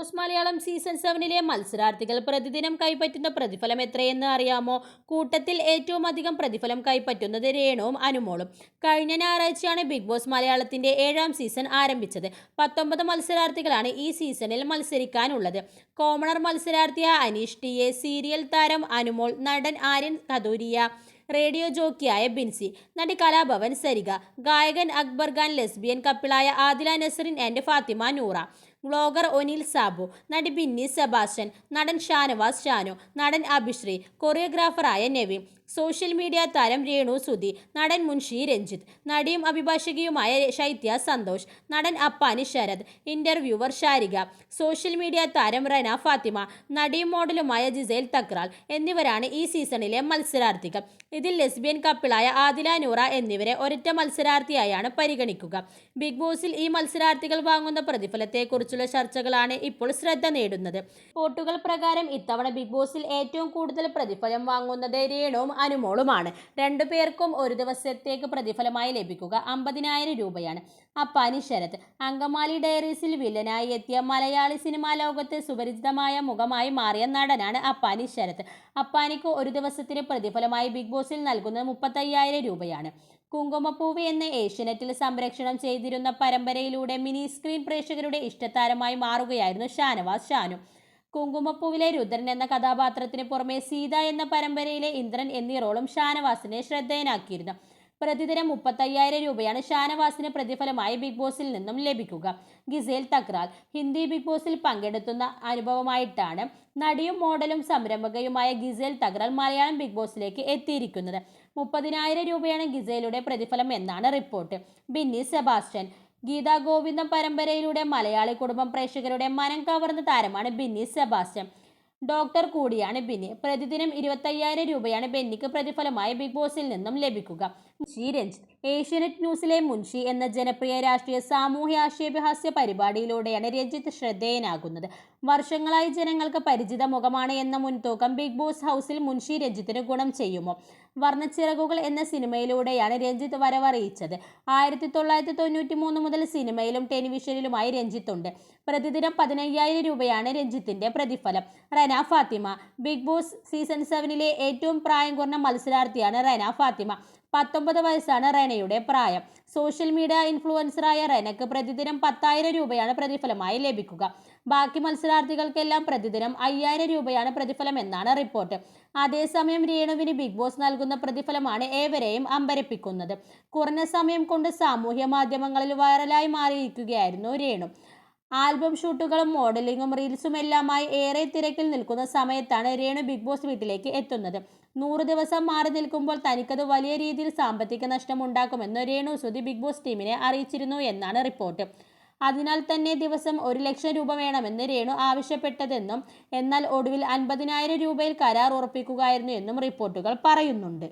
Boss Malayalam season സെവനിലെ മത്സരാർത്ഥികൾ പ്രതിദിനം കൈപ്പറ്റുന്ന പ്രതിഫലം എത്രയെന്ന് അറിയാമോ? കൂട്ടത്തിൽ ഏറ്റവും അധികം പ്രതിഫലം കൈപ്പറ്റുന്നത് രേണുവും അനുമോളും. കഴിഞ്ഞ ഞായറാഴ്ചയാണ് ബിഗ് ബോസ് മലയാളത്തിന്റെ ഏഴാം സീസൺ ആരംഭിച്ചത്. പത്തൊമ്പത് മത്സരാർത്ഥികളാണ് ഈ സീസണിൽ മത്സരിക്കാനുള്ളത്. കോമണർ മത്സരാർത്ഥിയായ അനീഷ് ടി എ സീരിയൽ താരം അനുമോൾ നടൻ ആര്യൻ കദൂരിയ റേഡിയോ ജോക്കിയായ ബിൻസി നടി കലാഭവൻ സരിക ഗായകൻ അക്ബർ ഖാൻ ലെസ്ബിയൻ കപ്പിളായ ആദില നസറിൻ ആൻഡ് ഫാത്തിമ നൂറ. വ്ളോഗർ ഒനിൽ സാബു നടി ബിന്നി സെബാസ്റ്റ്യൻ നടൻ ഷാനവാസ് ഷാനു നടൻ അഭിശ്രീ കൊറിയോഗ്രാഫറായ നെവിൻ സോഷ്യൽ മീഡിയ താരം രേണു സുധി നടൻ മുൻഷി രഞ്ജിത്ത് നടിയും അഭിഭാഷകയുമായ ശൈത്യ സന്തോഷ് നടൻ Appani Sarath interviewer Sharika social media താരം റന ഫാത്തിമ നടിയും മോഡലുമായ ജിസേൽ തക്രാൽ എന്നിവരാണ് ഈ സീസണിലെ മത്സരാർത്ഥികൾ. ഇതിൽ ലെസ്ബിയൻ കപ്പിളായ ആദില നൂറ എന്നിവരെ ഒരൊറ്റ മത്സരാർത്ഥിയായാണ് പരിഗണിക്കുക. ബിഗ് ബോസിൽ ഈ മത്സരാർത്ഥികൾ വാങ്ങുന്ന പ്രതിഫലത്തെക്കുറിച്ചുള്ള ചർച്ചകളാണ് ഇപ്പോൾ ശ്രദ്ധ നേടുന്നത്. വോട്ടുകൾ പ്രകാരം ഇത്തവണ ബിഗ് ബോസിൽ ഏറ്റവും കൂടുതൽ പ്രതിഫലം വാങ്ങുന്നത് രേണുവും അനുമോളുമാണ്. രണ്ടു പേർക്കും ഒരു ദിവസത്തേക്ക് പ്രതിഫലമായി ലഭിക്കുക അമ്പതിനായിരം രൂപയാണ്. അപ്പാനി ശരത് അങ്കമാലി ഡയറീസിൽ വില്ലനായി എത്തിയ മലയാളി സിനിമാ ലോകത്ത് സുപരിചിതമായ മുഖമായി മാറിയ നടനാണ് അപ്പാനി ശരത്. അപ്പാനിക്ക് ഒരു ദിവസത്തിന് പ്രതിഫലമായി ബിഗ് ബോസിൽ നൽകുന്നത് മുപ്പത്തയ്യായിരം രൂപയാണ്. കുങ്കുമപ്പൂവ് എന്ന ഏഷ്യനെറ്റിൽ സംരക്ഷണം ചെയ്തിരുന്ന പരമ്പരയിലൂടെ മിനി സ്ക്രീൻ പ്രേക്ഷകരുടെ ഇഷ്ടതാരമായി മാറുകയായിരുന്നു ഷാനവാസ് ഷാനു. കുങ്കുമപ്പൂവിലെ രുദ്രൻ എന്ന കഥാപാത്രത്തിന് പുറമെ സീത എന്ന പരമ്പരയിലെ ഇന്ദ്രൻ എന്നീ റോളും ഷാനവാസിനെ ശ്രദ്ധേയനാക്കിയിരുന്നു. പ്രതിദിനം മുപ്പത്തയ്യായിരം രൂപയാണ് ഷാനവാസിന് പ്രതിഫലമായി ബിഗ് ബോസിൽ നിന്നും ലഭിക്കുക. ഗിസേൽ തക്രാൽ ഹിന്ദി ബിഗ് ബോസിൽ പങ്കെടുത്തുന്ന അനുഭവമായിട്ടാണ് നടിയും മോഡലും സംരംഭകയുമായ ഗിസേൽ തക്രാൽ മലയാളം ബിഗ് ബോസിലേക്ക് എത്തിയിരിക്കുന്നത്. മുപ്പതിനായിരം രൂപയാണ് ഗിസേലുടെ പ്രതിഫലം എന്നാണ് റിപ്പോർട്ട്. ബിന്നി സെബാസ്റ്റ്യൻ. ഗീതാ ഗോവിന്ദം പരമ്പരയിലൂടെ മലയാളി കുടുംബം പ്രേക്ഷകരുടെ മനം കവർന്ന താരമാണ് ബിന്നി സെബാസ്റ്റ്യൻ. ഡോക്ടർ കൂടിയാണ് ബിന്നി പ്രതിദിനം ഇരുപത്തയ്യായിരം രൂപയാണ് ബെന്നിക്ക് പ്രതിഫലമായി ബിഗ് ബോസിൽ നിന്നും ലഭിക്കുക. മുൻഷി രഞ്ജിത്ത്. ഏഷ്യാനെറ്റ് ന്യൂസിലെ മുൻഷി എന്ന ജനപ്രിയ രാഷ്ട്രീയ സാമൂഹ്യ ആക്ഷേപഹാസ്യ പരിപാടിയിലൂടെയാണ് രഞ്ജിത്ത് ശ്രദ്ധേയനാകുന്നത്. വർഷങ്ങളായി ജനങ്ങൾക്ക് പരിചിത മുഖമാണ് എന്ന മുൻതൂക്കം ബിഗ് ബോസ് ഹൗസിൽ മുൻഷി രഞ്ജിത്തിന് ഗുണം ചെയ്യുമോ? വർണച്ചിറകുകൾ എന്ന സിനിമയിലൂടെയാണ് രഞ്ജിത്ത് വരവറിയിച്ചത്. ആയിരത്തി തൊള്ളായിരത്തി തൊണ്ണൂറ്റി മൂന്ന് മുതൽ സിനിമയിലും ടെലിവിഷനിലുമായി രഞ്ജിത്തുണ്ട് പ്രതിദിനം പതിനയ്യായിരം രൂപയാണ് രഞ്ജിത്തിന്റെ പ്രതിഫലം. Rana Fathima Bigg Boss season സെവനിലെ ഏറ്റവും പ്രായം കുറഞ്ഞ മത്സരാർത്ഥിയാണ് റന ഫാത്തിമ. പത്തൊമ്പത് വയസ്സാണ് റെനയുടെ പ്രായം. സോഷ്യൽ മീഡിയ ഇൻഫ്ലുവൻസറായ റെനക്ക് പ്രതിദിനം പത്തായിരം രൂപയാണ് പ്രതിഫലമായി ലഭിക്കുക. ബാക്കി മത്സരാർത്ഥികൾക്കെല്ലാം പ്രതിദിനം അയ്യായിരം രൂപയാണ് പ്രതിഫലം എന്നാണ് റിപ്പോർട്ട്. അതേസമയം രേണുവിന് ബിഗ് ബോസ് നൽകുന്ന പ്രതിഫലമാണ് ഏവരെയും അമ്പരപ്പിക്കുന്നത്. കുറഞ്ഞ സമയം കൊണ്ട് സാമൂഹ്യ മാധ്യമങ്ങളിൽ വൈറലായി മാറിയിരിക്കുകയായിരുന്നു രേണു. ആൽബം ഷൂട്ടുകളും മോഡലിങ്ങും റീൽസും എല്ലാമായി ഏറെ തിരക്കിൽ നിൽക്കുന്ന സമയത്താണ് രേണു ബിഗ് ബോസ് വീട്ടിലേക്ക് എത്തുന്നത്. നൂറ് ദിവസം മാറി നിൽക്കുമ്പോൾ തനിക്കത് വലിയ രീതിയിൽ സാമ്പത്തിക നഷ്ടം ഉണ്ടാക്കുമെന്ന് രേണു സുധി ബിഗ് ബോസ് ടീമിനെ അറിയിച്ചിരുന്നു എന്നാണ് റിപ്പോർട്ട്. അതിനാൽ തന്നെ ദിവസം ഒരു ലക്ഷം രൂപ വേണമെന്ന് രേണു ആവശ്യപ്പെട്ടതെന്നും എന്നാൽ ഒടുവിൽ അൻപതിനായിരം രൂപയിൽ കരാർ ഉറപ്പിക്കുകയായിരുന്നു എന്നും റിപ്പോർട്ടുകൾ പറയുന്നുണ്ട്.